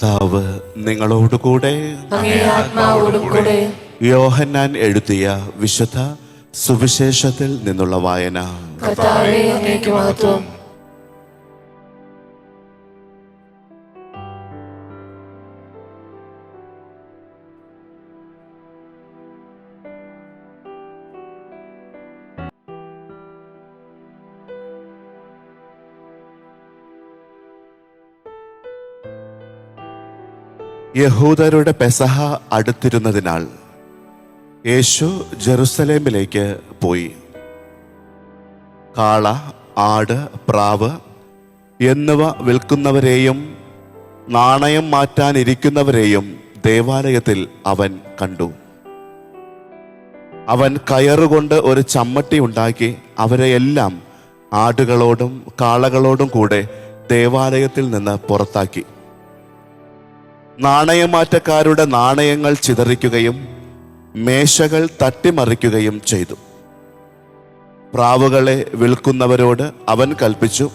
കർത്താവ് നിങ്ങളോടുകൂടെ യോഹന്നാൻ എഴുതിയ വിശുദ്ധ സുവിശേഷത്തിൽ നിന്നുള്ള വായന. കർത്താവേ അങ്ങേക്ക് മഹത്വം. യഹൂദരുടെ പെസഹ അടുത്തിരുന്നതിനാൽ യേശു ജെറുസലേമിലേക്ക് പോയി. കാള ആട് പ്രാവ് എന്നിവ വിൽക്കുന്നവരെയും നാണയം മാറ്റാനിരിക്കുന്നവരെയും ദേവാലയത്തിൽ അവൻ കണ്ടു. അവൻ കയറുകൊണ്ട് ഒരു ചമ്മട്ടി ഉണ്ടാക്കി അവരെയെല്ലാം ആടുകളോടും കാളകളോടും കൂടെ ദേവാലയത്തിൽ നിന്ന് പുറത്താക്കി. നാണയമാറ്റക്കാരുടെ നാണയങ്ങൾ ചിതറിക്കുകയും മേശകൾ തട്ടിമറിക്കുകയും ചെയ്തു. പ്രാവുകളെ വിൽക്കുന്നവരോട് അവൻ കൽപ്പിച്ചു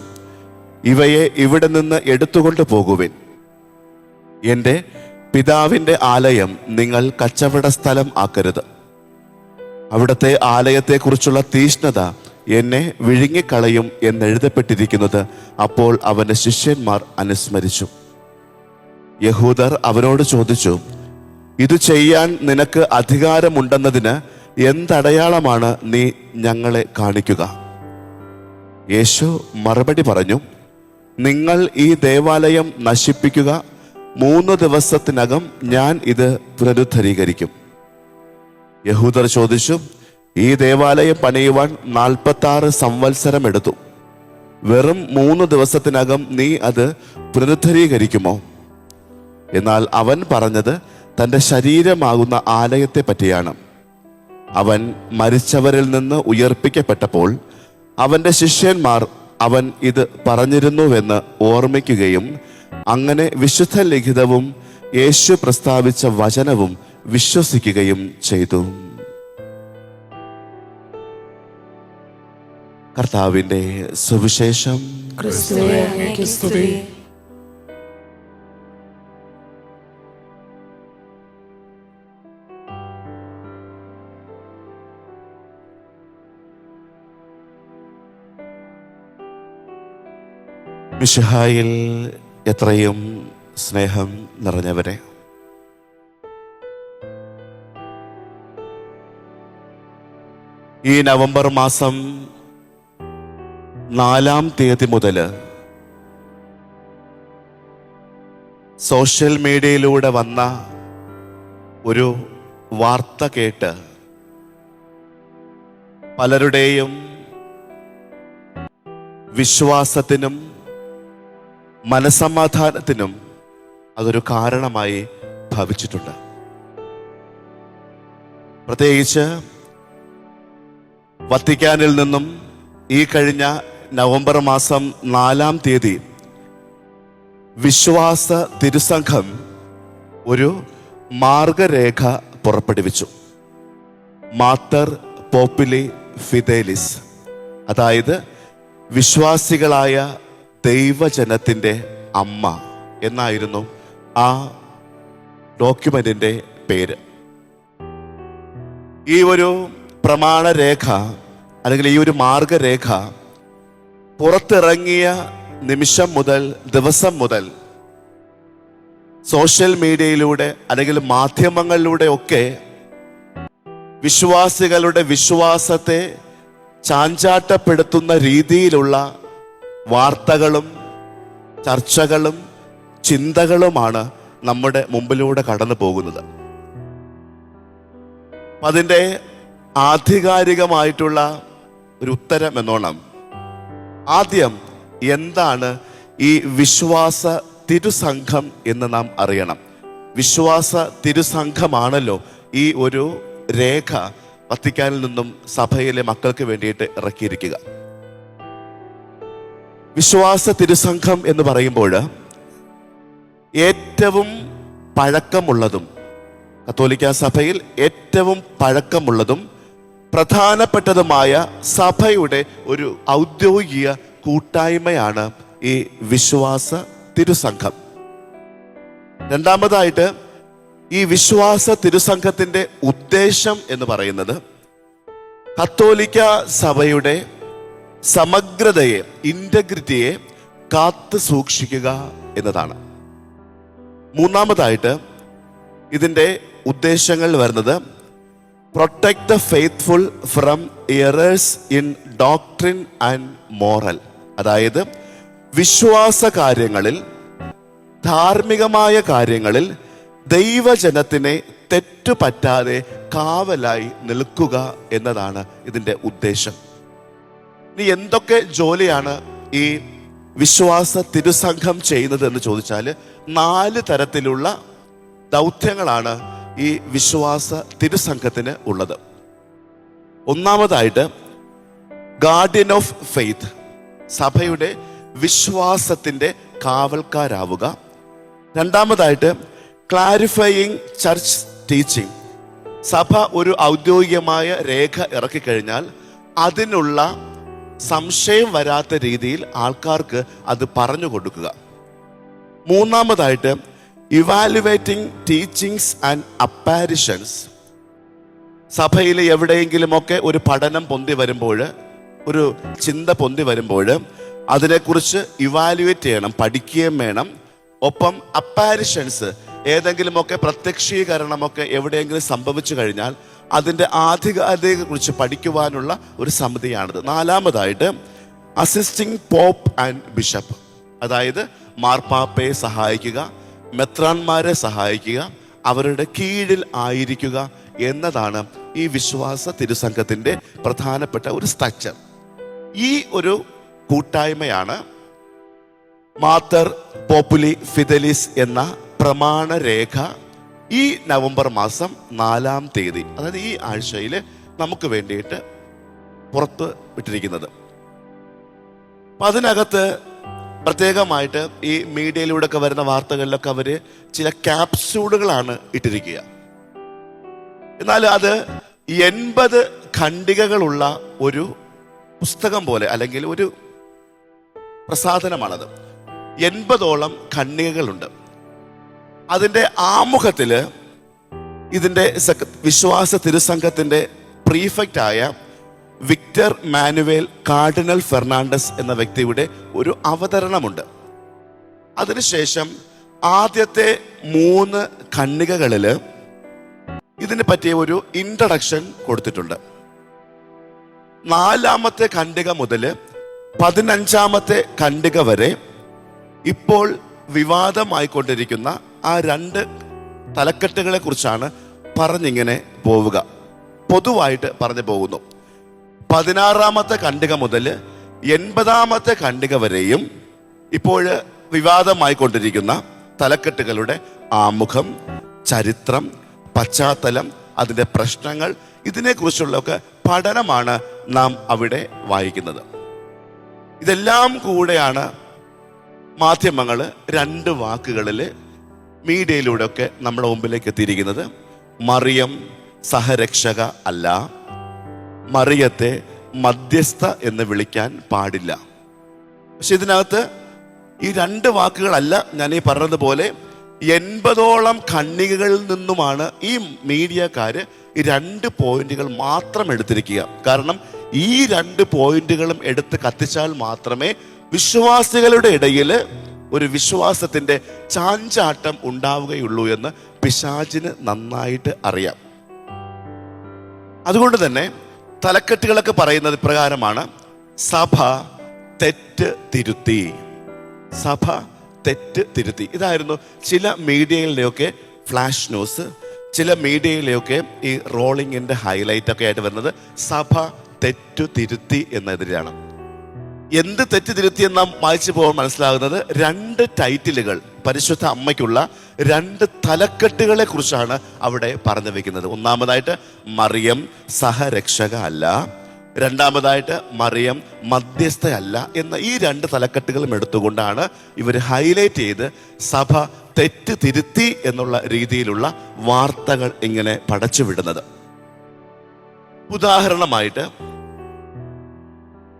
ഇവയെ ഇവിടെ നിന്ന് എടുത്തുകൊണ്ട് പോകുവിൻ. എന്റെ പിതാവിന്റെ ആലയം നിങ്ങൾ കച്ചവട സ്ഥലം ആക്കരുത്. അവിടുത്തെ ആലയത്തെക്കുറിച്ചുള്ള തീഷ്ണത എന്നെ വിഴുങ്ങിക്കളയും എന്നെഴുതപ്പെട്ടിരിക്കുന്നത് അപ്പോൾ അവന്റെ ശിഷ്യന്മാർ അനുസ്മരിച്ചു. യഹൂദർ അവനോട് ചോദിച്ചു ഇത് ചെയ്യാൻ നിനക്ക് അധികാരമുണ്ടെന്നതിന് എന്തടയാളമാണ് നീ ഞങ്ങളെ കാണിക്കുക? യേശു മറുപടി പറഞ്ഞു നിങ്ങൾ ഈ ദേവാലയം നശിപ്പിക്കുക. മൂന്ന് ദിവസത്തിനകം ഞാൻ ഇത് പുനരുദ്ധരീകരിക്കും. യഹൂദർ ചോദിച്ചു ഈ ദേവാലയം പണിയുവാൻ നാൽപ്പത്തി ആറ് സംവത്സരം എടുത്തു. വെറും മൂന്ന് ദിവസത്തിനകം നീ അത് പുനരുദ്ധരീകരിക്കുമോ? എന്നാൽ അവൻ പറഞ്ഞത് തന്റെ ശരീരമാകുന്ന ആലയത്തെ പറ്റിയാണ് അവൻ മരിച്ചവരിൽ നിന്ന് ഉയർപ്പിക്കപ്പെട്ടപ്പോൾ അവന്റെ ശിഷ്യന്മാർ അവൻ ഇത് പറഞ്ഞിരുന്നുവെന്ന് ഓർമ്മിക്കുകയും അങ്ങനെ വിശുദ്ധ ലിഖിതവും യേശു പ്രസ്താവിച്ച വചനവും വിശ്വസിക്കുകയും ചെയ്തു. കർത്താവിന്റെ സുവിശേഷം. ക്രിസ്തുവെ മിഷഹായിൽ എത്രയും സ്നേഹം നിറഞ്ഞവരെ. ഈ നവംബർ മാസം നാലാം തീയതി മുതൽ സോഷ്യൽ മീഡിയയിലൂടെ വന്ന ഒരു വാർത്ത കേട്ട് പലരുടെയും വിശ്വാസത്തിനും മനസമാധാനത്തിനും അതൊരു കാരണമായി ഭവിച്ചിട്ടുണ്ട്. പ്രത്യേകിച്ച് വത്തിക്കാനിൽ നിന്നും ഈ കഴിഞ്ഞ നവംബർ മാസം നാലാം തീയതി വിശ്വാസ തിരുസംഘം ഒരു മാർഗരേഖ പുറപ്പെടുവിച്ചു. Mater Populi Fidelis. അതായത് വിശ്വാസികളായ ദൈവജനത്തിന്റെ അമ്മ എന്നായിരുന്നു ആ ഡോക്യുമെന്റിന്റെ പേര്. ഈ ഒരു പ്രമാണരേഖ അല്ലെങ്കിൽ ഈ ഒരു മാർഗരേഖ പുറത്തിറങ്ങിയ നിമിഷം മുതൽ ദിവസം മുതൽ സോഷ്യൽ മീഡിയയിലൂടെ അല്ലെങ്കിൽ മാധ്യമങ്ങളിലൂടെ ഒക്കെ വിശ്വാസികളുടെ വിശ്വാസത്തെ ചാഞ്ചാട്ടപ്പെടുത്തുന്ന രീതിയിലുള്ള വാർത്തകളും ചർച്ചകളും ചിന്തകളുമാണ് നമ്മുടെ മുമ്പിലൂടെ കടന്നു പോകുന്നത്. അതിന്റെ ആധികാരികമായിട്ടുള്ള ഒരു ഉത്തരം എന്നോണം. ആദ്യം എന്താണ് ഈ വിശ്വാസ തിരുസംഘം എന്ന് നാം അറിയണം. വിശ്വാസ തിരുസംഘമാണല്ലോ ഈ ഒരു രേഖ വത്തിക്കാനിൽ നിന്നും സഭയിലെ മക്കൾക്ക് വേണ്ടിയിട്ട് ഇറക്കിയിരിക്കുക. വിശ്വാസ തിരുസംഘം എന്ന് പറയുമ്പോൾ ഏറ്റവും പഴക്കമുള്ളതും കത്തോലിക്ക സഭയിൽ ഏറ്റവും പഴക്കമുള്ളതും പ്രധാനപ്പെട്ടതുമായ സഭയുടെ ഒരു ഔദ്യോഗിക കൂട്ടായ്മയാണ് ഈ വിശ്വാസ തിരുസംഘം രണ്ടാമതായിട്ട് ഈ വിശ്വാസ തിരുസംഘത്തിന്റെ ഉദ്ദേശം എന്ന് പറയുന്നത് കത്തോലിക്ക സഭയുടെ സമഗ്രതയെ ഇന്റഗ്രിറ്റിയെ കാത്തു സൂക്ഷിക്കുക എന്നതാണ്. മൂന്നാമതായിട്ട് ഇതിന്റെ ഉദ്ദേശങ്ങൾ വരുന്നത് protect the faithful from errors in doctrine and moral അതായത് വിശ്വാസ കാര്യങ്ങളിൽ ധാർമ്മികമായ കാര്യങ്ങളിൽ ദൈവജനത്തിനെ തെറ്റുപറ്റാതെ കാവലായി നിൽക്കുക എന്നതാണ് ഇതിന്റെ ഉദ്ദേശം. ഇനി എന്തൊക്കെ ജോലിയാണ് ഈ വിശ്വാസ തിരുസംഘം ചെയ്യുന്നത് എന്ന് ചോദിച്ചാൽ നാല് തരത്തിലുള്ള ദൗത്യങ്ങളാണ് ഈ വിശ്വാസ തിരുസംഘത്തിന് ഉള്ളത്. ഒന്നാമതായിട്ട് ഗാർഡിയൻ ഓഫ് ഫെയ്ത്ത് സഭയുടെ വിശ്വാസത്തിന്റെ കാവൽക്കാരാവുക. രണ്ടാമതായിട്ട് ക്ലാരിഫയിങ് ചർച്ച് ടീച്ചിങ് സഭ ഒരു ഔദ്യോഗികമായ രേഖ ഇറക്കിക്കഴിഞ്ഞാൽ അതിനുള്ള സംശയം വരാത്ത രീതിയിൽ ആൾക്കാർക്ക് അത് പറഞ്ഞു കൊടുക്കുക. മൂന്നാമതായിട്ട് ഇവാലുവേറ്റിംഗ് ടീച്ചിങ്സ് ആൻഡ് അപ്പാരിഷൻസ് സഭയിൽ എവിടെയെങ്കിലുമൊക്കെ ഒരു പഠനം പൊന്തി വരുമ്പോൾ ഒരു ചിന്ത പൊന്തി വരുമ്പോൾ അതിനെക്കുറിച്ച് ഇവാലുവേറ്റ് ചെയ്യണം പഠിക്കുകയും വേണം. ഒപ്പം അപ്പാരിഷൻസ് ഏതെങ്കിലുമൊക്കെ പ്രത്യക്ഷീകരണമൊക്കെ എവിടെയെങ്കിലും സംഭവിച്ചു കഴിഞ്ഞാൽ അതിന്റെ ആധികാരികതയെക്കുറിച്ച് പഠിക്കുവാനുള്ള ഒരു സമിതിയാണിത്. നാലാമതായിട്ട് അസിസ്റ്റിംഗ് പോപ്പ് ആൻഡ് ബിഷപ്പ് അതായത് മാർപ്പാപ്പയെ സഹായിക്കുക മെത്രാന്മാരെ സഹായിക്കുക അവരുടെ കീഴിൽ ആയിരിക്കുക എന്നതാണ് ഈ വിശ്വാസ തിരുസംഘത്തിന്റെ പ്രധാനപ്പെട്ട ഒരു സ്ട്രക്ചർ ഈ ഒരു കൂട്ടായ്മയാണ് മാത്തർ പോപ്പുലി ഫിദലിസ് എന്ന പ്രമാണരേഖ ഈ നവംബർ മാസം നാലാം തീയതി അതായത് ഈ ആഴ്ചയിൽ നമുക്ക് വേണ്ടിയിട്ട് പുറത്ത് വിട്ടിരിക്കുന്നത്. അപ്പം അതിനകത്ത് പ്രത്യേകമായിട്ട് ഈ മീഡിയയിലൂടെ ഒക്കെ വരുന്ന വാർത്തകളിലൊക്കെ അവർ ചില ക്യാപ്സ്യൂളുകളാണ് ഇട്ടിരിക്കുക. എന്നാൽ അത് എൺപത് ഖണ്ഡികകളുള്ള ഒരു പുസ്തകം പോലെ അല്ലെങ്കിൽ ഒരു പ്രസാധനമാണത്. എൺപതോളം ഖണ്ഡികകളുണ്ട്. അതിന്റെ ആമുഖത്തിൽ ഇതിന്റെ വിശ്വാസ തിരുസംഘത്തിന്റെ പ്രീഫെക്റ്റായ വിക്ടർ മാനുവേൽ കാർഡിനൽ ഫെർണാണ്ടസ് എന്ന വ്യക്തിയുടെ ഒരു അവതരണമുണ്ട്. അതിനുശേഷം ആദ്യത്തെ മൂന്ന് ഖണ്ണികകളിൽ ഇതിനെ പറ്റിയ ഒരു ഇൻട്രഡക്ഷൻ കൊടുത്തിട്ടുണ്ട്. നാലാമത്തെ ഖണ്ഡിക മുതൽ പതിനഞ്ചാമത്തെ ഖണ്ഡിക വരെ ഇപ്പോൾ വിവാദമായിക്കൊണ്ടിരിക്കുന്ന ആ രണ്ട് തലക്കെട്ടുകളെ കുറിച്ചാണ് പറഞ്ഞിങ്ങനെ പോവുക. പൊതുവായിട്ട് പറഞ്ഞു പോകുന്നു. പതിനാറാമത്തെ ഖണ്ഡിക മുതൽ എൺപതാമത്തെ ഖണ്ഡിക വരെയും ഇപ്പോൾ വിവാദമായിക്കൊണ്ടിരിക്കുന്ന തലക്കെട്ടുകളുടെ ആമുഖം ചരിത്രം പശ്ചാത്തലം അതിന്റെ പ്രശ്നങ്ങൾ ഇതിനെക്കുറിച്ചുള്ളൊക്കെ പഠനമാണ് നാം അവിടെ വായിക്കുന്നത്. ഇതെല്ലാം കൂടെയാണ് മാധ്യമങ്ങൾ രണ്ട് വാക്കുകളിൽ മീഡിയയിലൂടെ ഒക്കെ നമ്മുടെ മുമ്പിലേക്ക് എത്തിയിരിക്കുന്നത് മറിയം സഹരക്ഷക അല്ല. മറിയത്തെ മധ്യസ്ഥ എന്ന് വിളിക്കാൻ പാടില്ല. പക്ഷെ ഇതിനകത്ത് ഈ രണ്ട് വാക്കുകളല്ല ഞാൻ ഈ പറഞ്ഞതുപോലെ എൺപതോളം കണ്ണികകളിൽ നിന്നുമാണ് ഈ മീഡിയക്കാര് ഈ രണ്ട് പോയിന്റുകൾ മാത്രം എടുത്തിരിക്കുക. കാരണം ഈ രണ്ട് പോയിന്റുകളും എടുത്ത് കത്തിച്ചാൽ മാത്രമേ വിശ്വാസികളുടെ ഇടയിൽ ഒരു വിശ്വാസത്തിന്റെ ചാഞ്ചാട്ടം ഉണ്ടാവുകയുള്ളൂ എന്ന് പിശാചിന് നന്നായിട്ട് അറിയാം. അതുകൊണ്ട് തന്നെ തലക്കെട്ടുകളൊക്കെ പറയുന്നത് ഇപ്രകാരമാണ്. സഭ തെറ്റ് തിരുത്തി. സഭ തെറ്റ് തിരുത്തി. ഇതായിരുന്നു ചില മീഡിയയിലെയൊക്കെ ഫ്ലാഷ് ന്യൂസ് ചില മീഡിയയിലെയൊക്കെ ഈ റോളിങ്ങിന്റെ ഹൈലൈറ്റ് ഒക്കെ ആയിട്ട് വരുന്നത് സഭ തെറ്റു തിരുത്തി എന്നതിലാണ് എന്ത് തെറ്റ് തിരുത്തിയെന്ന് നാം വായിച്ചു പോകാൻ മനസ്സിലാകുന്നത് രണ്ട് ടൈറ്റിലുകൾ പരിശുദ്ധ അമ്മയ്ക്കുള്ള രണ്ട് തലക്കെട്ടുകളെ കുറിച്ചാണ് അവിടെ പറഞ്ഞു വെക്കുന്നത്. ഒന്നാമതായിട്ട് മറിയം സഹരക്ഷക അല്ല. രണ്ടാമതായിട്ട് മറിയം മധ്യസ്ഥയല്ല എന്ന ഈ രണ്ട് തലക്കെട്ടുകളും എടുത്തുകൊണ്ടാണ് ഇവർ ഹൈലൈറ്റ് ചെയ്ത് സഭ തെറ്റ് തിരുത്തി എന്നുള്ള രീതിയിലുള്ള വാർത്തകൾ ഇങ്ങനെ പടച്ചുവിടുന്നത്. ഉദാഹരണമായിട്ട്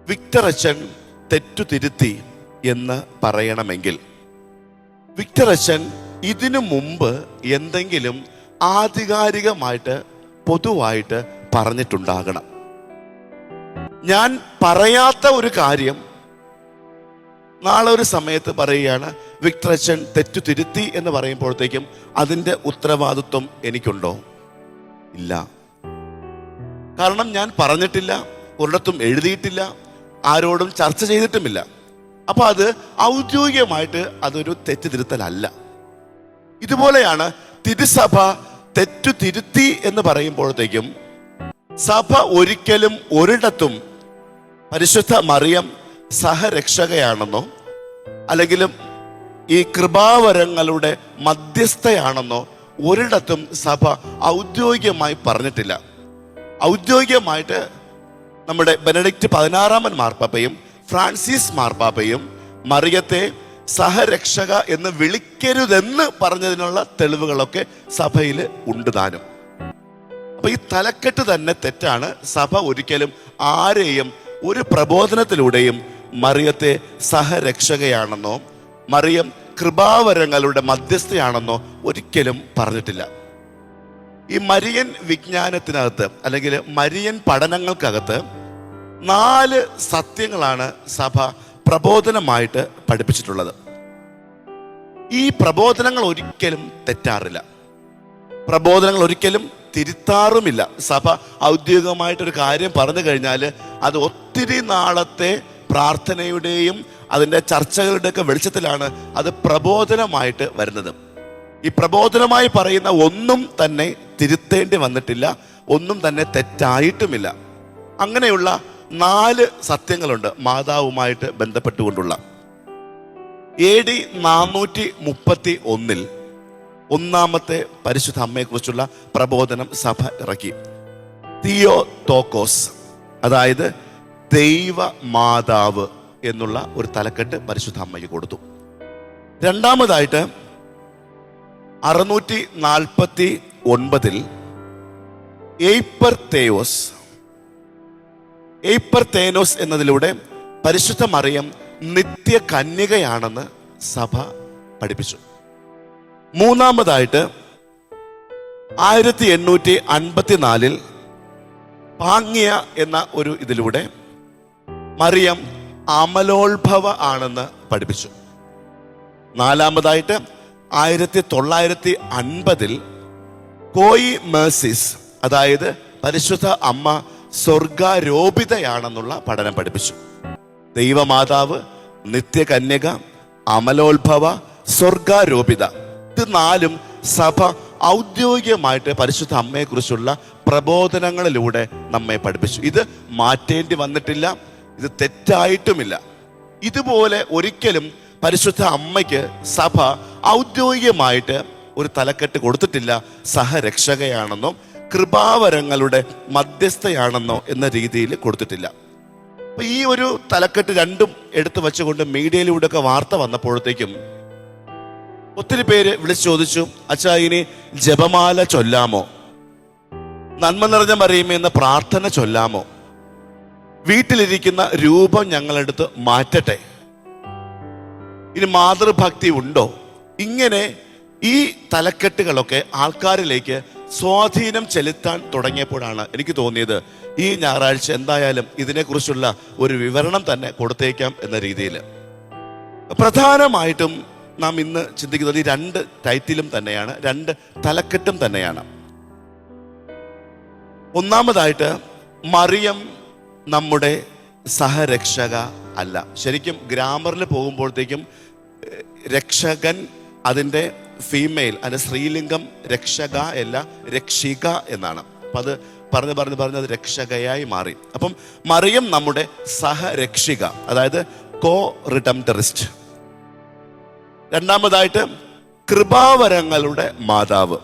വിക്ടർ അച്ഛൻ തെറ്റു തിരുത്തി എന്ന് പറയണമെങ്കിൽ. വിക്ടർ അച്ഛൻ ഇതിനു മുമ്പ് എന്തെങ്കിലും ആധികാരികമായിട്ട് പൊതുവായിട്ട് പറഞ്ഞിട്ടുണ്ടാകണം. ഞാൻ പറയാത്ത ഒരു കാര്യം നാളെ ഒരു സമയത്ത് പറയുകയാണ് വിക്ടർ അച്ഛൻ തെറ്റു തിരുത്തി എന്ന് പറയുമ്പോഴത്തേക്കും അതിന്റെ ഉത്തരവാദിത്വം എനിക്കുണ്ടോ? ഇല്ല. കാരണം ഞാൻ പറഞ്ഞിട്ടില്ല ഒരിടത്തും എഴുതിയിട്ടില്ല ആരോടും ചർച്ച ചെയ്തിട്ടുമില്ല. അപ്പൊ അത് ഔദ്യോഗികമായിട്ട് അതൊരു തെറ്റ് തിരുത്തലല്ല ഇതുപോലെയാണ് തിരുസഭ തെറ്റു തിരുത്തി എന്ന് പറയുമ്പോഴത്തേക്കും സഭ ഒരിക്കലും ഒരിടത്തും പരിശുദ്ധ മറിയം സഹരക്ഷകയാണെന്നോ അല്ലെങ്കിൽ ഈ കൃപാവരങ്ങളുടെ മധ്യസ്ഥയാണെന്നോ ഒരിടത്തും സഭ ഔദ്യോഗികമായി പറഞ്ഞിട്ടില്ല. ഔദ്യോഗികമായിട്ട് നമ്മുടെ ബെനഡിക്റ്റ് പതിനാറാമൻ മാർപ്പാപ്പയും ഫ്രാൻസിസ് മാർപ്പാപ്പയും മറിയത്തെ സഹരക്ഷക എന്ന് വിളിക്കരുതെന്ന് പറഞ്ഞതിനുള്ള തെളിവുകളൊക്കെ സഭയിൽ ഉണ്ട് താനും. അപ്പൊ ഈ തലക്കെട്ട് തന്നെ തെറ്റാണ്. സഭ ഒരിക്കലും ആരെയും ഒരു പ്രബോധനത്തിലൂടെയും മറിയത്തെ സഹരക്ഷകയാണെന്നോ മറിയം കൃപാവരങ്ങളുടെ മധ്യസ്ഥയാണെന്നോ ഒരിക്കലും പറഞ്ഞിട്ടില്ല. ഈ മരിയൻ വിജ്ഞാനത്തിനകത്ത് അല്ലെങ്കിൽ മരിയൻ പഠനങ്ങൾക്കകത്ത് നാല് സത്യങ്ങളാണ് സഭ പ്രബോധനമായിട്ട് പഠിപ്പിച്ചിട്ടുള്ളത്. ഈ പ്രബോധനങ്ങൾ ഒരിക്കലും തെറ്റാറില്ല. പ്രബോധനങ്ങൾ ഒരിക്കലും തിരുത്താറുമില്ല. സഭ ഔദ്യോഗികമായിട്ടൊരു കാര്യം പറഞ്ഞു കഴിഞ്ഞാൽ അത് ഒത്തിരി നാളത്തെ പ്രാർത്ഥനയുടെയും അതിന്റെ ചർച്ചകളുടെയൊക്കെ വെളിച്ചത്തിലാണ് അത് പ്രബോധനമായിട്ട് വരുന്നത്. ഈ പ്രബോധനമായി പറയുന്ന ഒന്നും തന്നെ തിരുത്തേണ്ടി വന്നിട്ടില്ല ഒന്നും തന്നെ തെറ്റായിട്ടുമില്ല. അങ്ങനെയുള്ള നാല് സത്യങ്ങളുണ്ട് മാതാവുമായിട്ട് ബന്ധപ്പെട്ടുകൊണ്ടുള്ള. എ ഡി നാനൂറ്റി മുപ്പത്തി ഒന്നിൽ ഒന്നാമത്തെ പരിശുദ്ധ അമ്മയെക്കുറിച്ചുള്ള പ്രബോധനം സഭ ഇറക്കി. തിയോ തോക്കോസ് അതായത് ദൈവ മാതാവ് എന്നുള്ള ഒരു തലക്കെട്ട് പരിശുദ്ധ അമ്മയ്ക്ക് കൊടുത്തു. രണ്ടാമതായിട്ട് അറുന്നൂറ്റി നാൽപ്പത്തി ഒൻപതിൽ എയ്പർ തേയോസ് എയ്പർ തേനോസ് എന്നതിലൂടെ പരിശുദ്ധ മറിയം നിത്യ കന്യകയാണെന്ന് സഭ പഠിപ്പിച്ചു. മൂന്നാമതായിട്ട് ആയിരത്തി എണ്ണൂറ്റി അൻപത്തിനാലിൽ പാങ്ങിയ എന്ന ഒരു ഇതിലൂടെ മറിയം അമലോത്ഭവ ആണെന്ന് പഠിപ്പിച്ചു. നാലാമതായിട്ട് ആയിരത്തി തൊള്ളായിരത്തി അൻപതിൽ കോയി മേഴ്സിസ് അതായത് പരിശുദ്ധ അമ്മ സ്വർഗാരോപിതയാണെന്നുള്ള പഠനം പഠിപ്പിച്ചു. ദൈവമാതാവ് നിത്യകന്യക അമലോത്ഭവ സ്വർഗാരോപിത ഇത് നാലും സഭ ഔദ്യോഗികമായിട്ട് പരിശുദ്ധ അമ്മയെക്കുറിച്ചുള്ള പ്രബോധനങ്ങളിലൂടെ നമ്മെ പഠിപ്പിച്ചു. ഇത് മാറ്റേണ്ടി വന്നിട്ടില്ല ഇത് തെറ്റായിട്ടുമില്ല. ഇതുപോലെ ഒരിക്കലും പരിശുദ്ധ അമ്മയ്ക്ക് സഭ ഔദ്യോഗികമായിട്ട് ഒരു തലക്കെട്ട് കൊടുത്തിട്ടില്ല. സഹരക്ഷകയാണെന്നോ കൃപാവരങ്ങളുടെ മധ്യസ്ഥയാണെന്നോ എന്ന രീതിയിൽ കൊടുത്തിട്ടില്ല. അപ്പൊ ഈ ഒരു തലക്കെട്ട് രണ്ടും എടുത്തു വെച്ചുകൊണ്ട് മീഡിയയിലൂടെ ഒക്കെ വാർത്ത വന്നപ്പോഴത്തേക്കും ഒത്തിരി പേര് വിളിച്ചു ചോദിച്ചു അച്ഛാ ഇനി ജപമാല ചൊല്ലാമോ? നന്മ നിറഞ്ഞ മറിയുമേ എന്ന പ്രാർത്ഥന ചൊല്ലാമോ? വീട്ടിലിരിക്കുന്ന രൂപം ഞങ്ങളെടുത്ത് മാറ്റട്ടെ? ഇനി മാതൃഭക്തി ഉണ്ടോ? ഇങ്ങനെ ഈ തലക്കെട്ടുകളൊക്കെ ആൾക്കാരിലേക്ക് സ്വാധീനം ചെലുത്താൻ തുടങ്ങിയപ്പോഴാണ് എനിക്ക് തോന്നിയത് ഈ ഞായറാഴ്ച എന്തായാലും ഇതിനെക്കുറിച്ചുള്ള ഒരു വിവരണം തന്നെ കൊടുത്തേക്കാം എന്ന രീതിയിൽ. പ്രധാനമായിട്ടും നാം ഇന്ന് ചിന്തിക്കുന്നത് ഈ രണ്ട് ടൈറ്റിലും തന്നെയാണ് രണ്ട് തലക്കെട്ടും തന്നെയാണ്. ഒന്നാമതായിട്ട് മറിയം നമ്മുടെ സഹരക്ഷക അല്ല. ശരിക്കും ഗ്രാമറിൽ പോകുമ്പോഴത്തേക്കും രക്ഷകൻ അതിന്റെ ഫീമെയിൽ അതിന്റെ സ്ത്രീലിംഗം രക്ഷക അല്ല രക്ഷിക എന്നാണ്. അപ്പം അത് പറഞ്ഞ് പറഞ്ഞ് പറഞ്ഞ് അത് രക്ഷകയായി മാറി. അപ്പം മറിയം നമ്മുടെ സഹരക്ഷിക അതായത് കോ റിഡംറ്ററിസ്റ്റ് രണ്ടാമതായിട്ട് കൃപാവരങ്ങളുടെ മാതാവ്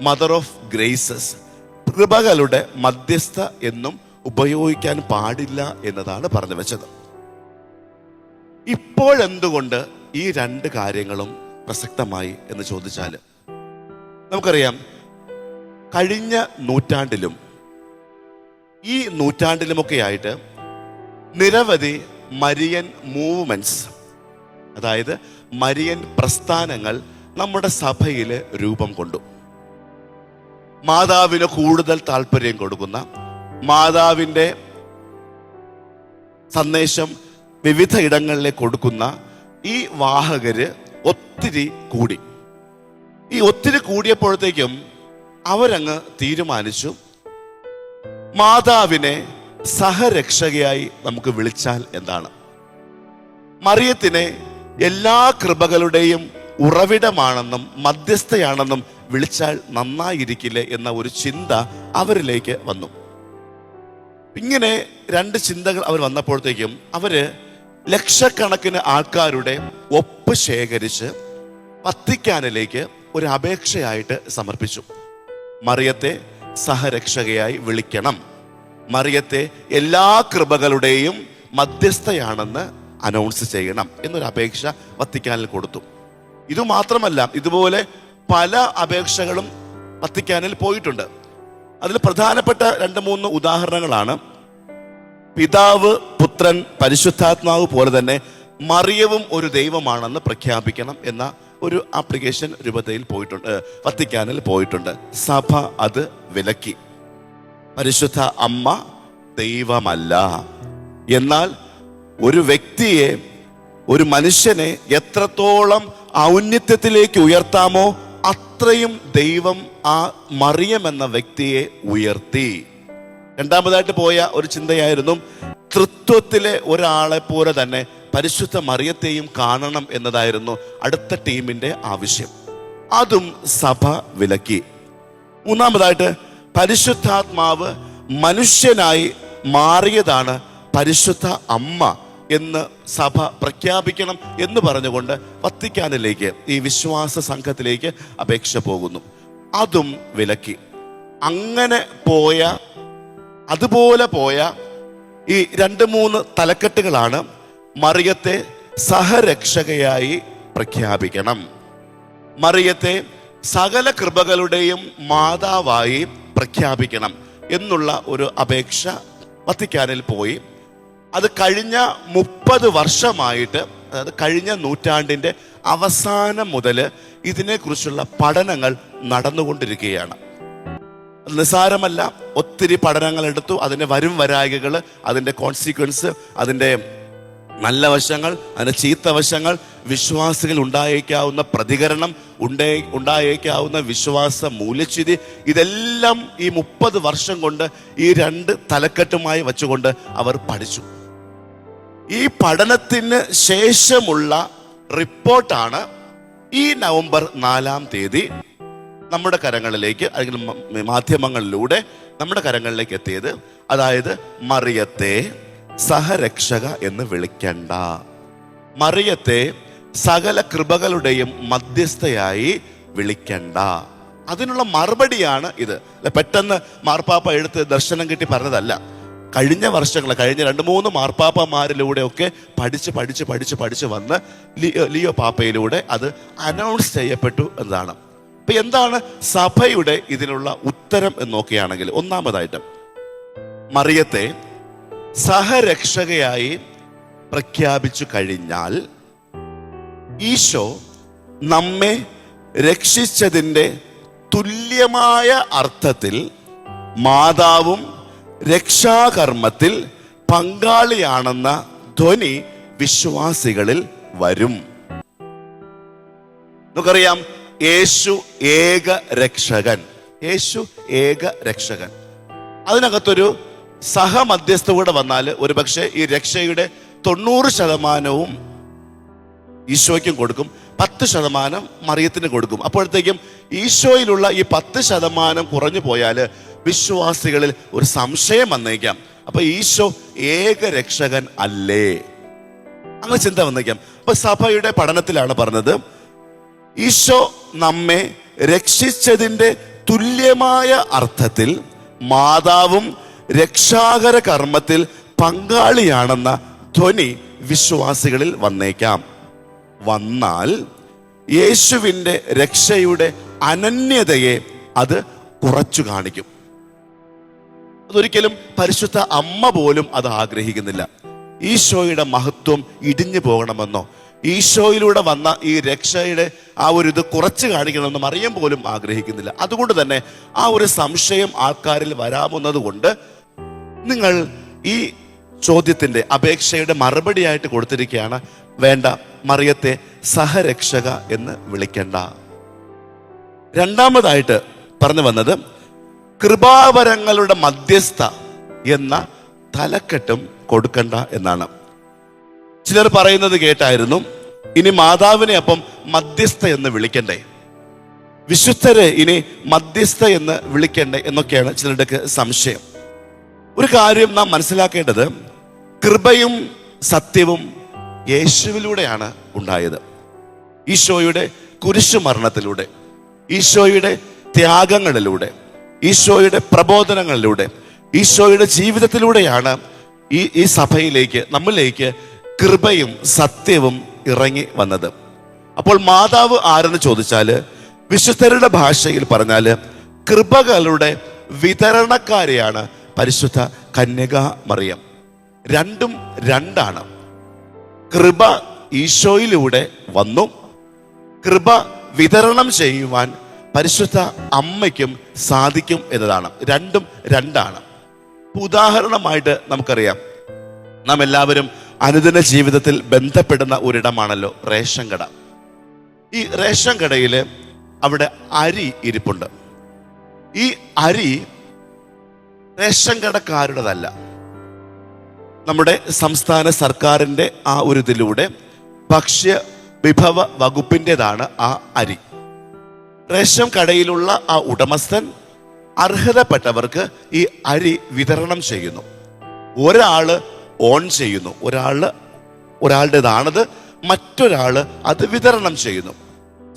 മദർ ഓഫ് ഗ്രേസസ് കൃപകളുടെ മധ്യസ്ഥ എന്നും ഉപയോഗിക്കാൻ പാടില്ല എന്നതാണ് പറഞ്ഞു വെച്ചത്. ഇപ്പോഴെന്തുകൊണ്ട് ഈ രണ്ട് കാര്യങ്ങളും പ്രസക്തമായി എന്ന് ചോദിച്ചാൽ നമുക്കറിയാം കഴിഞ്ഞ നൂറ്റാണ്ടിലും ഈ നൂറ്റാണ്ടിലുമൊക്കെ ആയിട്ട് നിരവധി മരിയൻ മൂവ്മെന്റ്സ് അതായത് മരിയൻ പ്രസ്ഥാനങ്ങൾ നമ്മുടെ സഭയിൽ രൂപം കൊണ്ടു. മാതാവിന് കൂടുതൽ താല്പര്യം കൊടുക്കുന്ന മാതാവിന്റെ സന്ദേശം വിവിധ ഇടങ്ങളിലേക്ക് കൊടുക്കുന്ന ഈ വാഹകര് ഒത്തിരി കൂടി. ഈ ഒത്തിരി കൂടിയപ്പോഴത്തേക്കും അവരങ്ങ് തീരുമാനിച്ചു. മാതാവിനെ സഹരക്ഷകയായി നമുക്ക് വിളിച്ചാൽ എന്താണ്? മറിയത്തിനെ എല്ലാ കൃപകളുടെയും ഉറവിടമാണെന്നും മധ്യസ്ഥയാണെന്നും വിളിച്ചാൽ നന്നായിരിക്കില്ലേ എന്ന ഒരു ചിന്ത അവരിലേക്ക് വന്നു. ഇങ്ങനെ രണ്ട് ചിന്തകൾ അവർ വന്നപ്പോഴത്തേക്കും അവർ ലക്ഷക്കണക്കിന് ആൾക്കാരുടെ ഒപ്പ് ശേഖരിച്ച് പത്തിക്കാനിലേക്ക് ഒരു അപേക്ഷയായിട്ട് സമർപ്പിച്ചു. മറിയത്തെ സഹരക്ഷകയായി വിളിക്കണം. മറിയത്തെ എല്ലാ കൃപകളുടെയും മധ്യസ്ഥയാണെന്ന് അനൗൺസ് ചെയ്യണം എന്നൊരു അപേക്ഷ വത്തിക്കാനിൽ കൊടുത്തു. ഇതുമാത്രമല്ല ഇതുപോലെ പല അപേക്ഷകളും വത്തിക്കാനിൽ പോയിട്ടുണ്ട്. അതിൽ പ്രധാനപ്പെട്ട രണ്ട് മൂന്ന് ഉദാഹരണങ്ങളാണ്. പിതാവ് പുത്രൻ പരിശുദ്ധാത്മാവ് പോലെ തന്നെ മറിയവും ഒരു ദൈവമാണെന്ന് പ്രഖ്യാപിക്കണം എന്ന ഒരു ആപ്ലിക്കേഷൻ രൂപതയിൽ പോയിട്ടുണ്ട്. വത്തിക്കാനിൽ പോയിട്ടുണ്ട്. സഭ അത് വിലക്കി. പരിശുദ്ധ അമ്മ ദൈവമല്ല. എന്നാൽ ഒരു വ്യക്തിയെ ഒരു മനുഷ്യനെ എത്രത്തോളം ഔന്നത്യത്തിലേക്ക് ഉയർത്താമോ അത്രയും ദൈവം ആ മറിയം എന്ന വ്യക്തിയെ ഉയർത്തി. രണ്ടാമതായിട്ട് പോയ ഒരു ചിന്തയായിരുന്നു തൃത്വത്തിലെ ഒരാളെ പോലെ തന്നെ പരിശുദ്ധ മറിയത്തെയും കാണണം എന്നതായിരുന്നു അടുത്ത ടീമിന്റെ ആവശ്യം. അതും സഭ വിലക്കി. മൂന്നാമതായിട്ട് പരിശുദ്ധാത്മാവ് മനുഷ്യനായി മാറിയതാണ് പരിശുദ്ധ അമ്മ എന്ന് സഭ പ്രഖ്യാപിക്കണം എന്ന് പറഞ്ഞുകൊണ്ട് വത്തിക്കാനിലേക്ക് ഈ വിശ്വാസ സംഘത്തിലേക്ക് അപേക്ഷ പോകുന്നു. അതും വിലക്കി. അങ്ങനെ പോയ അതുപോലെ പോയ ഈ രണ്ട് മൂന്ന് തലക്കെട്ടുകളാണ് മറിയത്തെ സഹരക്ഷകയായി പ്രഖ്യാപിക്കണം. മറിയത്തെ സകല കൃപകളുടെയും മാതാവായി പ്രഖ്യാപിക്കണം എന്നുള്ള ഒരു അപേക്ഷ വത്തിക്കാനിൽ പോയി. അത് കഴിഞ്ഞ മുപ്പത് വർഷമായിട്ട് അതായത് കഴിഞ്ഞ നൂറ്റാണ്ടിന്റെ അവസാനം മുതൽ ഇതിനെക്കുറിച്ചുള്ള പഠനങ്ങൾ നടന്നുകൊണ്ടിരിക്കുകയാണ്. അത് നിസ്സാരമല്ല ഒത്തിരി പഠനങ്ങൾ എടുത്തു. അതിന്റെ വരും വരായികകൾ അതിന്റെ കോൺസിക്വൻസ് അതിന്റെ നല്ല വശങ്ങൾ അതിന്റെ ചീത്ത വശങ്ങൾ വിശ്വാസികൾ ഉണ്ടായേക്കാവുന്ന പ്രതികരണം ഉണ്ടേ ഉണ്ടായേക്കാവുന്ന വിശ്വാസ മൂല്യച്യുതി ഇതെല്ലാം ഈ മുപ്പത് വർഷം കൊണ്ട് ഈ രണ്ട് തലക്കെട്ടുമായി വെച്ചുകൊണ്ട് അവർ പഠിച്ചു. ഈ പഠനത്തിന് ശേഷമുള്ള റിപ്പോർട്ടാണ് ഈ നവംബർ നാലാം തീയതി. നമ്മുടെ കരങ്ങളിലേക്ക് അല്ലെങ്കിൽ മാധ്യമങ്ങളിലൂടെ നമ്മുടെ കരങ്ങളിലേക്ക് എത്തിയത് അതായത് മറിയത്തെ സഹരക്ഷക എന്ന് വിളിക്കണ്ട. മറിയത്തെ സകല കൃപകളുടെയും മധ്യസ്ഥയായി വിളിക്കണ്ട. അതിനുള്ള മറുപടിയാണ് ഇത്. പെട്ടെന്ന് മാർപ്പാപ്പ എടുത്ത് ദർശനം കിട്ടി പറഞ്ഞതല്ല. കഴിഞ്ഞ വർഷങ്ങൾ കഴിഞ്ഞ രണ്ട് മൂന്ന് മാർപ്പാപ്പമാരിലൂടെ ഒക്കെ പഠിച്ച് പഠിച്ച് പഠിച്ച് പഠിച്ച് വന്ന് ലിയോ പാപ്പയിലൂടെ അത് അനൗൺസ് ചെയ്യപ്പെട്ടു എന്നതാണ്. അപ്പൊ എന്താണ് സഭയുടെ ഇതിനുള്ള ഉത്തരം എന്ന് നോക്കുകയാണെങ്കിൽ ഒന്നാമതായിട്ട് മറിയത്തെ സഹരക്ഷകയായി പ്രഖ്യാപിച്ചു കഴിഞ്ഞാൽ ഈശോ നമ്മെ രക്ഷിച്ചതിന്റെ തുല്യമായ അർത്ഥത്തിൽ മാതാവും രക്ഷാകർമ്മത്തിൽ പങ്കാളിയാണെന്ന ധ്വനി വിശ്വാസികളിൽ വരും. നമുക്കറിയാം യേശു ഏക രക്ഷകൻ. യേശു ഏക രക്ഷകൻ. അതിനകത്തൊരു സഹമധ്യസ്ഥ കൂടെ വന്നാൽ ഒരുപക്ഷെ ഈ രക്ഷയുടെ തൊണ്ണൂറ് ശതമാനവും ഈശോയ്ക്കും കൊടുക്കും പത്ത് ശതമാനം മറിയത്തിന് കൊടുക്കും. അപ്പോഴത്തേക്കും ഈശോയിലുള്ള ഈ പത്ത് ശതമാനം കുറഞ്ഞു പോയാൽ വിശ്വാസികളിൽ ഒരു സംശയം വന്നേക്കാം. അപ്പൊ ഈശോ ഏക രക്ഷകൻ അല്ലേ? അങ്ങനെ ചിന്ത വന്നേക്കാം. അപ്പൊ സഭയുടെ പഠനത്തിലാണ് പറഞ്ഞത് ഈശോ നമ്മെ രക്ഷിച്ചതിന്റെ തുല്യമായ അർത്ഥത്തിൽ മാതാവും രക്ഷാകര കർമ്മത്തിൽ പങ്കാളിയാണെന്ന ധ്വനി വിശ്വാസികളിൽ വന്നേക്കാം. വന്നാൽ യേശുവിന്റെ രക്ഷയുടെ അനന്യതയെ അത് കുറച്ചു കാണിക്കും. അതൊരിക്കലും പരിശുദ്ധ അമ്മ പോലും അത് ആഗ്രഹിക്കുന്നില്ല. ഈശോയുടെ മഹത്വം ഇടിഞ്ഞു പോകണമെന്നോ ഈശോയിലൂടെ വന്ന ഈ രക്ഷയുടെ ആ ഒരു ഇത് കുറച്ച് കാണിക്കണമെന്ന് മറിയം പോലും ആഗ്രഹിക്കുന്നില്ല. അതുകൊണ്ട് തന്നെ ആ ഒരു സംശയം ആൾക്കാരിൽ വരാമെന്നത് കൊണ്ട് നിങ്ങൾ ഈ ചോദ്യത്തിന്റെ അപേക്ഷയുടെ മറുപടിയായിട്ട് കൊടുത്തിരിക്കുകയാണ് വേണ്ട മറിയത്തെ സഹരക്ഷക എന്ന് വിളിക്കേണ്ട. രണ്ടാമതായിട്ട് പറഞ്ഞു വന്നത് കൃപാവരങ്ങളുടെ മധ്യസ്ഥ എന്ന തലക്കെട്ടും കൊടുക്കണ്ട എന്നാണ്. ചിലർ പറയുന്നത് കേട്ടായിരുന്നു ഇനി മാതാവിനെ അപ്പം മധ്യസ്ഥ എന്ന് വിളിക്കണ്ടേ? വിശുദ്ധരെ ഇനി മധ്യസ്ഥ എന്ന് വിളിക്കണ്ടേ? എന്നൊക്കെയാണ് ചിലരുടെ സംശയം. ഒരു കാര്യം നാം മനസ്സിലാക്കേണ്ടത് കൃപയും സത്യവും യേശുവിലൂടെയാണ് ഉണ്ടായത്. ഈശോയുടെ കുരിശുമരണത്തിലൂടെ ഈശോയുടെ ത്യാഗങ്ങളിലൂടെ ഈശോയുടെ പ്രബോധനങ്ങളിലൂടെ ഈശോയുടെ ജീവിതത്തിലൂടെയാണ് ഈ ഈ സഭയിലേക്ക് നമ്മളിലേക്ക് കൃപയും സത്യവും ഇറങ്ങി വന്നത്. അപ്പോൾ മാതാവ് ആരെന്ന് ചോദിച്ചാൽ വിശുദ്ധരുടെ ഭാഷയിൽ പറഞ്ഞാൽ കൃപകളുടെ വിതരണക്കാരെയാണ് പരിശുദ്ധ കന്യക മറിയം. രണ്ടും രണ്ടാണ്. കൃപ ഈശോയിലൂടെ വന്നു. കൃപ വിതരണം ചെയ്യുവാൻ പരിശുദ്ധ അമ്മയ്ക്കും സാധിക്കും എന്നതാണ്. രണ്ടും രണ്ടാണ്. ഉദാഹരണമായിട്ട് നമുക്കറിയാം. നാം എല്ലാവരും അനുദിന ജീവിതത്തിൽ ബന്ധപ്പെടുന്ന ഒരിടമാണല്ലോ റേഷൻ കട. ഈ റേഷൻ കടയിൽ അവിടെ അരി ഇരിപ്പുണ്ട്. ഈ അരി റേഷൻ കടക്കാരുടേതല്ല. നമ്മുടെ സംസ്ഥാന സർക്കാരിന്റെ ആ ഒരു ഇതിലൂടെ ഭക്ഷ്യ വിഭവ വകുപ്പിന്റെതാണ് ആ അരി. റേഷൻ കടയിലുള്ള ആ ഉടമസ്ഥൻ അർഹതപ്പെട്ടവർക്ക് ഈ അരി വിതരണം ചെയ്യുന്നു. ഒരാൾ ഓൺ ചെയ്യുന്നു. ഒരാൾ ഒരാളുടേതാണത് മറ്റൊരാൾ അത് വിതരണം ചെയ്യുന്നു.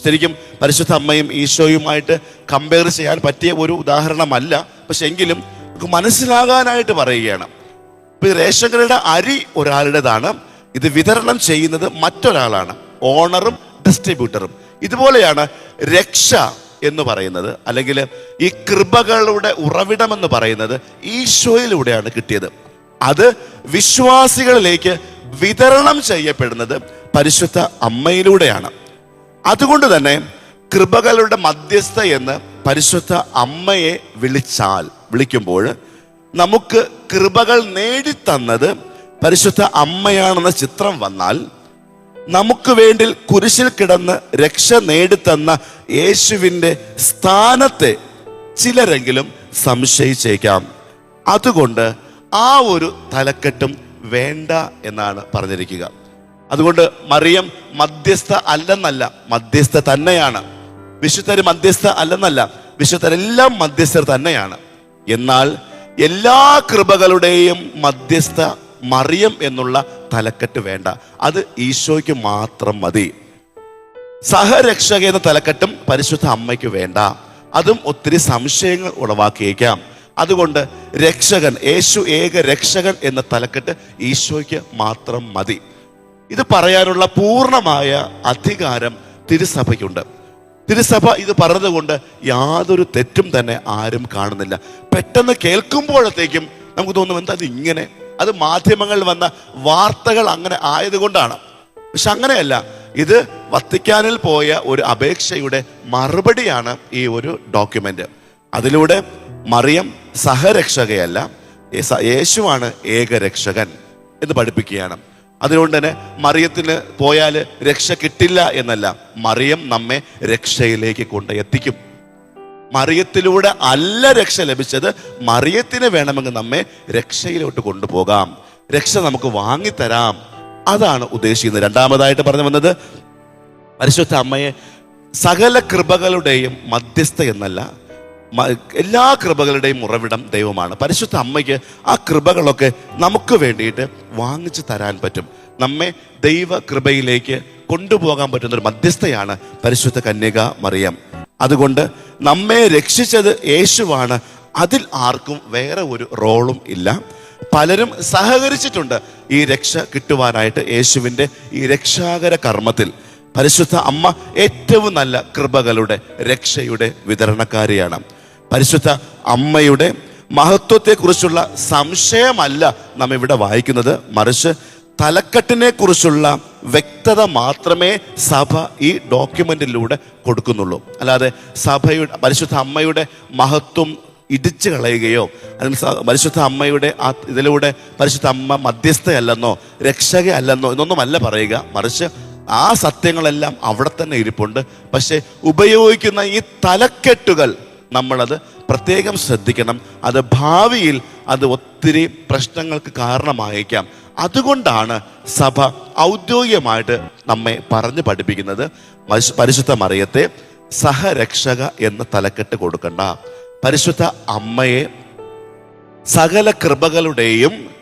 ശരിക്കും പരിശുദ്ധ അമ്മയും ഈശോയുമായിട്ട് കമ്പയർ ചെയ്യാൻ പറ്റിയ ഒരു ഉദാഹരണമല്ല. പക്ഷെ എങ്കിലും നമുക്ക് മനസ്സിലാകാനായിട്ട് പറയുകയാണ്. ഇപ്പൊ റേഷൻ കടയുടെ അരി ഒരാളുടേതാണ് ഇത് വിതരണം ചെയ്യുന്നത് മറ്റൊരാളാണ്. ഓണറും ഡിസ്ട്രിബ്യൂട്ടറും ഇതുപോലെയാണ് രക്ഷ എന്ന് പറയുന്നത് അല്ലെങ്കിൽ ഈ കൃപകളുടെ ഉറവിടം എന്ന് പറയുന്നത് ഈശോയിലൂടെയാണ് കിട്ടിയത്. അത് വിശ്വാസികളിലേക്ക് വിതരണം ചെയ്യപ്പെടുന്നത് പരിശുദ്ധ അമ്മയിലൂടെയാണ്. അതുകൊണ്ട് തന്നെ കൃപകളുടെ മധ്യസ്ഥ എന്ന് പരിശുദ്ധ അമ്മയെ വിളിച്ചാൽ വിളിക്കുമ്പോൾ നമുക്ക് കൃപകൾ നേടിത്തന്നത് പരിശുദ്ധ അമ്മയാണെന്ന ചിത്രം വന്നാൽ നമുക്ക് വേണ്ടി കുരിശിൽ കിടന്ന് രക്ഷ നേടിത്തന്ന യേശുവിന്റെ സ്ഥാനത്തെ ചിലരെങ്കിലും സംശയിച്ചേക്കാം. അതുകൊണ്ട് ആ ഒരു തലക്കെട്ടും വേണ്ട എന്നാണ് പറഞ്ഞിരിക്കുക. അതുകൊണ്ട് മറിയം മധ്യസ്ഥ അല്ലെന്നല്ല മധ്യസ്ഥ തന്നെയാണ്. വിശുദ്ധർ മധ്യസ്ഥ അല്ലെന്നല്ല വിശുദ്ധരെല്ലാം മധ്യസ്ഥർ തന്നെയാണ്. എന്നാൽ എല്ലാ കൃപകളുടെയും മധ്യസ്ഥ മറിയം എന്നുള്ള തലക്കെട്ട് വേണ്ട. അത് ഈശോയ്ക്ക് മാത്രം മതി. സഹരക്ഷക എന്ന തലക്കെട്ടും പരിശുദ്ധ അമ്മയ്ക്ക് വേണ്ട. അതും ഒത്തിരി സംശയങ്ങൾ ഉളവാക്കിയേക്കാം. അതുകൊണ്ട് രക്ഷകൻ യേശു ഏക രക്ഷകൻ എന്ന തലക്കെട്ട് ഈശോയ്ക്ക് മാത്രം മതി. ഇത് പറയാനുള്ള പൂർണമായ അധികാരം തിരുസഭയ്ക്കുണ്ട്. തിരുസഭ ഇത് പറഞ്ഞതുകൊണ്ട് യാതൊരു തെറ്റും തന്നെ ആരും കാണുന്നില്ല. പെട്ടെന്ന് കേൾക്കുമ്പോഴത്തേക്കും നമുക്ക് തോന്നും എന്താ അത് ഇങ്ങനെ അത് മാധ്യമങ്ങളിൽ വന്ന വാർത്തകൾ അങ്ങനെ ആയതുകൊണ്ടാണ്. പക്ഷെ അങ്ങനെയല്ല. ഇത് വത്തിക്കാനിൽ പോയ ഒരു അപേക്ഷയുടെ മറുപടിയാണ് ഈ ഒരു ഡോക്യുമെന്റ്. അതിലൂടെ മറിയം സഹരക്ഷകയല്ല. യേശുവാണ് ഏകരക്ഷകൻ എന്ന് പഠിപ്പിക്കുകയാണ്. അതുകൊണ്ട് തന്നെ മറിയത്തിന് പോയാൽ രക്ഷ കിട്ടില്ല എന്നല്ല മറിയം നമ്മെ രക്ഷയിലേക്ക് കൊണ്ട് എത്തിക്കും മറിയത്തിലൂടെ അല്ല രക്ഷ ലഭിച്ചത് മറിയത്തിന് വേണമെങ്കിൽ നമ്മെ രക്ഷയിലോട്ട് കൊണ്ടുപോകാം. രക്ഷ നമുക്ക് വാങ്ങിത്തരാം. അതാണ് ഉദ്ദേശിക്കുന്നത്. രണ്ടാമതായിട്ട് പറഞ്ഞു വന്നത് പരിശുദ്ധ അമ്മയെ സകല കൃപകളുടെയും മധ്യസ്ഥ എന്നല്ല എല്ലാ കൃപകളുടെയും ഉറവിടം ദൈവമാണ്. പരിശുദ്ധ അമ്മയ്ക്ക് ആ കൃപകളൊക്കെ നമുക്ക് വേണ്ടിയിട്ട് വാങ്ങിച്ചു തരാൻ പറ്റും. നമ്മെ ദൈവ കൃപയിലേക്ക് കൊണ്ടുപോകാൻ പറ്റുന്ന ഒരു മധ്യസ്ഥയാണ് പരിശുദ്ധ കന്യക മറിയം. അതുകൊണ്ട് നമ്മെ രക്ഷിച്ചത് യേശുവാണ്. അതിൽ ആർക്കും വേറെ ഒരു റോളും ഇല്ല. പലരും സഹകരിച്ചിട്ടുണ്ട് ഈ രക്ഷ കിട്ടുവാനായിട്ട് യേശുവിന്റെ ഈ രക്ഷാകര കർമ്മത്തിൽ. പരിശുദ്ധ അമ്മ ഏറ്റവും നല്ല കൃപകളുടെ രക്ഷയുടെ വിതരണക്കാരിയാണ്. പരിശുദ്ധ അമ്മയുടെ മഹത്വത്തെക്കുറിച്ചുള്ള സംശയമല്ല നാം ഇവിടെ വായിക്കുന്നത്. മറിച്ച് തലക്കെട്ടിനെ കുറിച്ചുള്ള വ്യക്തത മാത്രമേ സഭ ഈ ഡോക്യുമെന്റിലൂടെ കൊടുക്കുന്നുള്ളൂ. അല്ലാതെ സഭയുടെ പരിശുദ്ധ അമ്മയുടെ മഹത്വം ഇടിച്ചു കളയുകയോ അല്ലെങ്കിൽ പരിശുദ്ധ അമ്മയുടെ ആ ഇതിലൂടെ പരിശുദ്ധ അമ്മ മധ്യസ്ഥയല്ലെന്നോ രക്ഷക രക്ഷകയല്ലെന്നോ എന്നൊന്നുമല്ല പറയുക. മറിച്ച് ആ സത്യങ്ങളെല്ലാം അവിടെ തന്നെ ഇരിപ്പുണ്ട്. പക്ഷെ ഉപയോഗിക്കുന്ന ഈ തലക്കെട്ടുകൾ നമ്മളത് പ്രത്യേകം ശ്രദ്ധിക്കണം. അത് ഭാവിയിൽ അത് ഒത്തിരി പ്രശ്നങ്ങൾക്ക് കാരണമായേക്കാം. അതുകൊണ്ടാണ് സഭ ഔദ്യോഗികമായിട്ട് നമ്മെ പറഞ്ഞു പഠിപ്പിക്കുന്നത്. പരിശു- പരിശുദ്ധ മറിയത്തെ സഹരക്ഷക എന്ന തലക്കെട്ട് കൊടുക്കണ്ട. പരിശുദ്ധ അമ്മയെ സകല കൃപകളുടെയും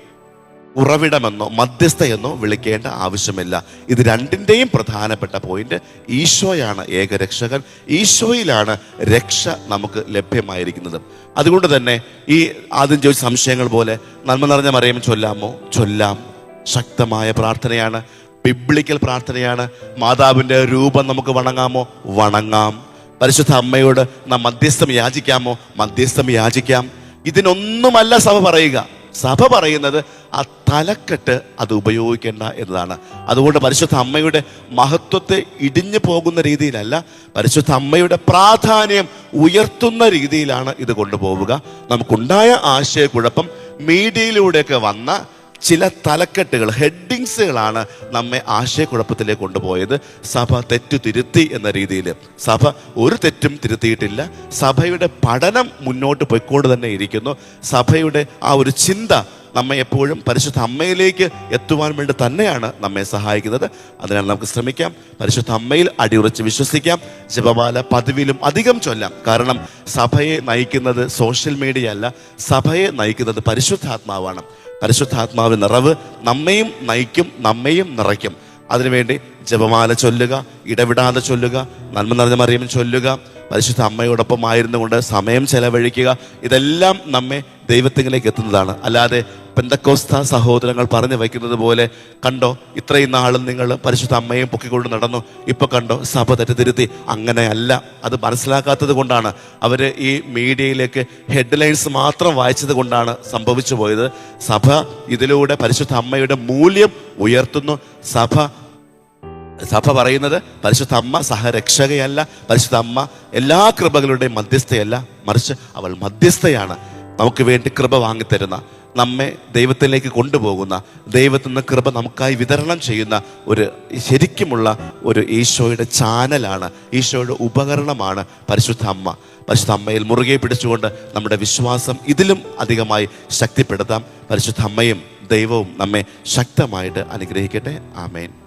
ഉറവിടമെന്നോ മധ്യസ്ഥയെന്നോ വിളിക്കേണ്ട ആവശ്യമില്ല. ഇത് രണ്ടിന്റെയും പ്രധാനപ്പെട്ട പോയിന്റ്. ഈശോയാണ് ഏകരക്ഷകൻ. ഈശോയിലാണ് രക്ഷ നമുക്ക് ലഭ്യമായിരിക്കുന്നത്. അതുകൊണ്ട് തന്നെ ഈ ആദ്യം ചോദിച്ച സംശയങ്ങൾ പോലെ നന്മ നിറഞ്ഞ മറിയം ചൊല്ലാമോ? ചൊല്ലാം. ശക്തമായ പ്രാർത്ഥനയാണ്. ബിബ്ലിക്കൽ പ്രാർത്ഥനയാണ്. മാതാവിന്റെ രൂപം നമുക്ക് വണങ്ങാമോ? വണങ്ങാം. പരിശുദ്ധ അമ്മയോട് നാം മധ്യസ്ഥം യാചിക്കാമോ? മധ്യസ്ഥം യാചിക്കാം. ഇതിനൊന്നുമല്ല സഭ പറയുക. സഭ പറയുന്നത് ആ തലക്കെട്ട് അത് ഉപയോഗിക്കേണ്ട എന്നതാണ്. അതുകൊണ്ട് പരിശുദ്ധ അമ്മയുടെ മഹത്വത്തെ ഇടിഞ്ഞു പോകുന്ന രീതിയിലല്ല പരിശുദ്ധ അമ്മയുടെ പ്രാധാന്യം ഉയർത്തുന്ന രീതിയിലാണ് ഇത് കൊണ്ടുപോവുക. നമുക്കുണ്ടായ ആശയക്കുഴപ്പം മീഡിയയിലൂടെയൊക്കെ വന്ന ചില തലക്കെട്ടുകൾ ഹെഡിങ്സുകളാണ് നമ്മെ ആശയക്കുഴപ്പത്തിലേക്ക് കൊണ്ടുപോയത്. സഭ തെറ്റു തിരുത്തി എന്ന രീതിയിൽ. സഭ ഒരു തെറ്റും തിരുത്തിയിട്ടില്ല. സഭയുടെ പഠനം മുന്നോട്ട് പോയിക്കൊണ്ട് തന്നെ ഇരിക്കുന്നു. സഭയുടെ ആ ഒരു ചിന്ത നമ്മെ എപ്പോഴും പരിശുദ്ധ അമ്മയിലേക്ക് എത്തുവാൻ വേണ്ടി തന്നെയാണ് നമ്മെ സഹായിക്കുന്നത്. അതിനാൽ നമുക്ക് ശ്രമിക്കാം. പരിശുദ്ധ അമ്മയിൽ അടിയുറച്ച് വിശ്വസിക്കാം. ജപമാല പതിവിലും അധികം ചൊല്ലാം. കാരണം സഭയെ നയിക്കുന്നത് സോഷ്യൽ മീഡിയ അല്ല. സഭയെ നയിക്കുന്നത് പരിശുദ്ധാത്മാവാണ്. പരിശുദ്ധാത്മാവിന്റെ നിറവ് നമ്മയും നയിക്കും നമ്മയും നിറയ്ക്കും. അതിനുവേണ്ടി ജപമാല ചൊല്ലുക ഇടവിടാതെ ചൊല്ലുക നന്മ നിറഞ്ഞ മറിയം ചൊല്ലുക പരിശുദ്ധ അമ്മയോടൊപ്പം ആയിരുന്നുകൊണ്ട് സമയം ചെലവഴിക്കുക. ഇതെല്ലാം നമ്മെ ദൈവത്തിലേക്ക് എത്തുന്നതാണ്. അല്ലാതെ പെന്തക്കോസ്ത സഹോദരങ്ങൾ പറഞ്ഞു വയ്ക്കുന്നത് പോലെ കണ്ടോ ഇത്രയും നാളും നിങ്ങൾ പരിശുദ്ധ അമ്മയും പൊക്കിക്കൊണ്ട് നടന്നു. ഇപ്പൊ കണ്ടോ സഭ തെറ്റിതിരുത്തി അങ്ങനെയല്ല അത് മനസ്സിലാക്കാത്തത് കൊണ്ടാണ്. അവർ ഈ മീഡിയയിലേക്ക് ഹെഡ്ലൈൻസ് മാത്രം വായിച്ചത് കൊണ്ടാണ് സംഭവിച്ചു പോയത്. സഭ ഇതിലൂടെ പരിശുദ്ധ അമ്മയുടെ മൂല്യം ഉയർത്തുന്നു. സഭ സഭ പറയുന്നത് പരിശുദ്ധ അമ്മ സഹരക്ഷകയല്ല. പരിശുദ്ധ അമ്മ എല്ലാ കൃപകളുടെയും മധ്യസ്ഥയല്ല. മറിച്ച് അവൾ മധ്യസ്ഥയാണ്. നമുക്ക് വേണ്ടി കൃപ വാങ്ങിത്തരുന്ന നമ്മെ ദൈവത്തിലേക്ക് കൊണ്ടുപോകുന്ന ദൈവത്തിൽ നിന്ന് കൃപ നമുക്കായി വിതരണം ചെയ്യുന്ന ഒരു ശരിക്കുമുള്ള ഒരു ഈശോയുടെ ചാനലാണ് ഈശോയുടെ ഉപകരണമാണ് പരിശുദ്ധ അമ്മ. പരിശുദ്ധ അമ്മയിൽ മുറുകെ പിടിച്ചുകൊണ്ട് നമ്മുടെ വിശ്വാസം ഇതിലും അധികമായി ശക്തിപ്പെടുത്താം. പരിശുദ്ധ അമ്മയും ദൈവവും നമ്മെ ശക്തമായിട്ട് അനുഗ്രഹിക്കട്ടെ. ആമേൻ.